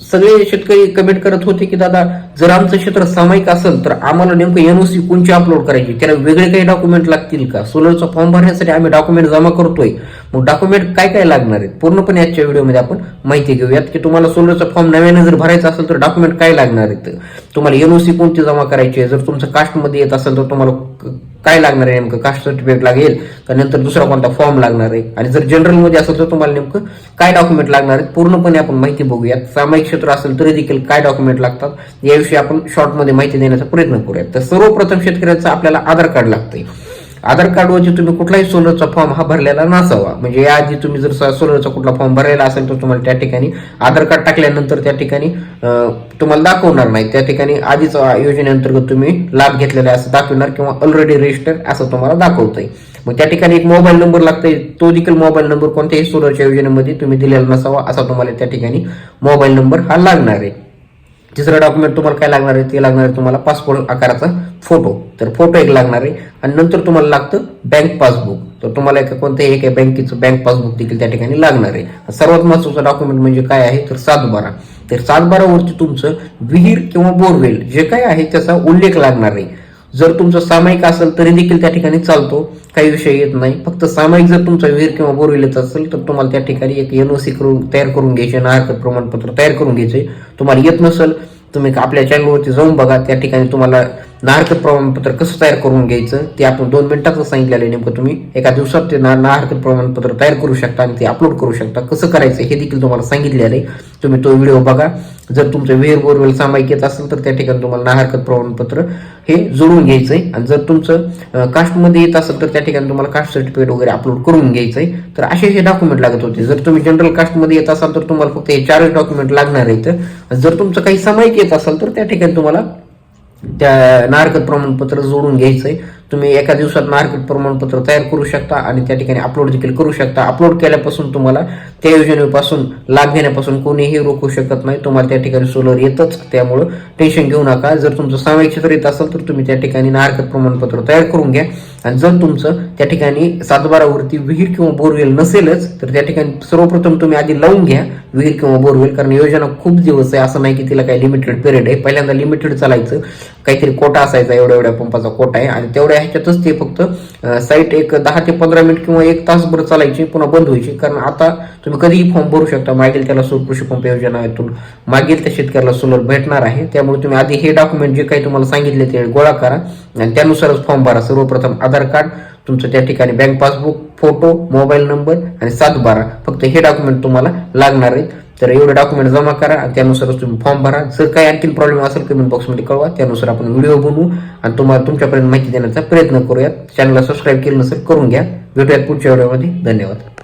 सगळे शेतकरी कमेंट करत होते की दादा जर आमचं क्षेत्र सामायिक असेल तर आम्हाला नेमकं एनओसी कोणची अपलोड करायची? त्याला वेगळे काही डॉक्युमेंट लागतील का? सोलरचा फॉर्म भरण्यासाठी आम्ही डॉक्युमेंट जमा करतोय. मग डॉक्युमेंट काय काय लागणार आहेत? पूर्णपणे आजच्या व्हिडिओमध्ये आपण माहिती घेऊयात की तुम्हाला सोलरचा फॉर्म नव्याने जर भरायचा असेल तर डॉक्युमेंट काय लागणार आहेत? तुम्हाला एनओसी कोणती जमा करायची आहे? जर तुमचं कास्टमध्ये येत असेल तर तुम्हाला काय लागणार आहे? नेमकं कास्ट सर्टिफिकेट लागेल का? नंतर दुसरा कोणता फॉर्म लागणार आहे? आणि जर जनरलमध्ये असेल तर तुम्हाला नेमकं काय डॉक्युमेंट लागणार आहेत? पूर्णपणे आपण माहिती बघूयात. सामायिक क्षेत्र असेल तरी देखील काय डॉक्युमेंट लागतात याविषयी आपण शॉर्टमध्ये माहिती देण्याचा प्रयत्न करूयात. तर सर्वप्रथम शेतकऱ्याचं आपल्याला आधार कार्ड लागतंय. आधार कार्डवरती तुम्ही कुठलाही सोलरचा फॉर्म हा भरलेला नसावा. म्हणजे याआधी तुम्ही जर सोलरचा कुठला फॉर्म भरलेला असेल तर तुम्हाला त्या ठिकाणी आधार कार्ड टाकल्यानंतर त्या ठिकाणी तुम्हाला दाखवणार नाही. त्या ठिकाणी आधीच योजनेअंतर्गत तुम्ही लाभ घेतलेला असं दाखवणार किंवा ऑलरेडी रजिस्टर असं तुम्हाला दाखवतंय. मग त्या ठिकाणी एक मोबाईल नंबर लागतोय. तो देखील मोबाईल नंबर कोणत्याही सोलरच्या योजनेमध्ये तुम्ही दिलेला नसावा असा तुम्हाला त्या ठिकाणी मोबाईल नंबर हा लागणार आहे. तिसरं डॉक्युमेंट तुम्हाला काय लागणार आहे? ते लागणार आहे तुम्हाला पासपोर्ट आकाराचा फोटो तर फोटो एक लागणार आहे. आणि नंतर तुम्हाला लागतं बँक पासबुक तर तुम्हाला एका कोणत्याही एका बँकेचं बँक पासबुक देखील त्या ठिकाणी लागणार आहे. सर्वात महत्वाचं डॉक्युमेंट म्हणजे काय आहे? तर सातबारा. तर सातबारावरती तुमचं विहीर किंवा बोरवेल जे काय आहे त्याचा उल्लेख लागणार आहे. जर तुमचं सामायिक असेल तरी देखील त्या ठिकाणी चालतो. काही विषय येत नाही. फक्त सामायिक जर तुमचा विहीर किंवा बोरवेल असेल तर तुम्हाला त्या ठिकाणी एक एनओसी करून तयार करून घ्यायचे नाहरकत प्रमाणपत्र तयार करून घ्यायचे. तुम्हाला येत नसेल तुम्ही आपल्या चॅनलवरती जाऊन बघा. त्या ठिकाणी तुम्हाला नाहरकत प्रमाणपत्र कसं तयार करून घ्यायचं ते आपण दोन मिनिटाचं सांगितलेलं आहे नेमकं तुम्ही. एका दिवसात ते ना नाहरकत प्रमाणपत्र तयार करू शकता आणि ते अपलोड करू शकता. कसं करायचं हे देखील तुम्हाला सांगितलेलं आहे. तुम्ही तो व्हिडिओ बघा. जर तुमचं वेर बोरवेल सामायिक येत असेल तर त्या ठिकाणी तुम्हाला नाहरकत प्रमाणपत्र हे जोडून घ्यायचं आहे. आणि जर तुमचं कास्टमध्ये येत असेल तर त्या ठिकाणी तुम्हाला कास्ट सर्टिफिकेट वगैरे अपलोड करून घ्यायचं आहे. तर असे हे डॉक्युमेंट लागत होते. जर तुम्ही जनरल कास्टमध्ये येत असाल तर तुम्हाला फक्त हे चारच डॉक्युमेंट लागणार आहेत. जर तुमचं काही सामायिक येत असेल तर त्या ठिकाणी तुम्हाला त्या नारकत प्रमाणपत्र जोडून घ्यायचं आहे तुम्ही एका दिवसात नारकत प्रमाणपत्र तयार करू शकता आणि त्या ठिकाणी अपलोड देखील करू शकता. अपलोड केल्यापासून तुम्हाला त्या योजनेपासून लाभ घेण्यापासून कोणीही रोखू शकत नाही. तुम्हाला त्या ठिकाणी सोलर येतच. त्यामुळं टेन्शन घेऊ नका. जर तुमचं सामायिक क्षेत्र येत असेल तर तुम्ही त्या ठिकाणी नारकत प्रमाणपत्र तयार करून घ्या. आणि जर तुमचं त्या ठिकाणी सातबारावरती विहीर किंवा बोरवेल नसेलच तर त्या ठिकाणी सर्वप्रथम तुम्ही आधी लावून घ्या विहीर किंवा बोरवेल कारण योजना खूप दिवस आहे असं नाही की तिला काही लिमिटेड पिरियड आहे. पहिल्यांदा लिमिटेड चालायचं काहीतरी कोटा असायचा एवढ्या एवढ्या पंपाचा कोटा आहे आणि तेवढ्या ह्याच्यातच ते फक्त साईट एक दहा ते पंधरा मिनिट किंवा एक तासभर चालायची पुन्हा बंद व्हायची. कारण आता तुम्ही कधीही फॉर्म भरू शकता. मागील त्याला सोल कृषी पंप योजनातून मागील त्या शेतकऱ्याला सोलर भेटणार आहे. त्यामुळे तुम्ही आधी हे डॉक्युमेंट जे काही तुम्हाला सांगितले ते गोळा करा आणि त्यानुसारच फॉर्म भरा. सर्वप्रथम आधार कार्ड तुमचं त्या ठिकाणी bank passbook photo mobile number आणि सात बारा. फक्त हे डॉक्युमेंट तुम्हाला लागणार आहेत. तर एवढे डॉक्युमेंट जमा करा आणि त्यानुसारच तुम्ही फॉर्म भरा. जर काही आणखी प्रॉब्लेम असेल कमेंट बॉक्समध्ये कळवा. त्यानुसार आपण व्हिडिओ बनवू आणि तुम्हाला तुमच्यापर्यंत माहिती देण्याचा प्रयत्न करूयात. चॅनलला सबस्क्राईब केलं नसेल करून घ्या. भेटूयात पुढच्या व्हिडिओमध्ये धन्यवाद.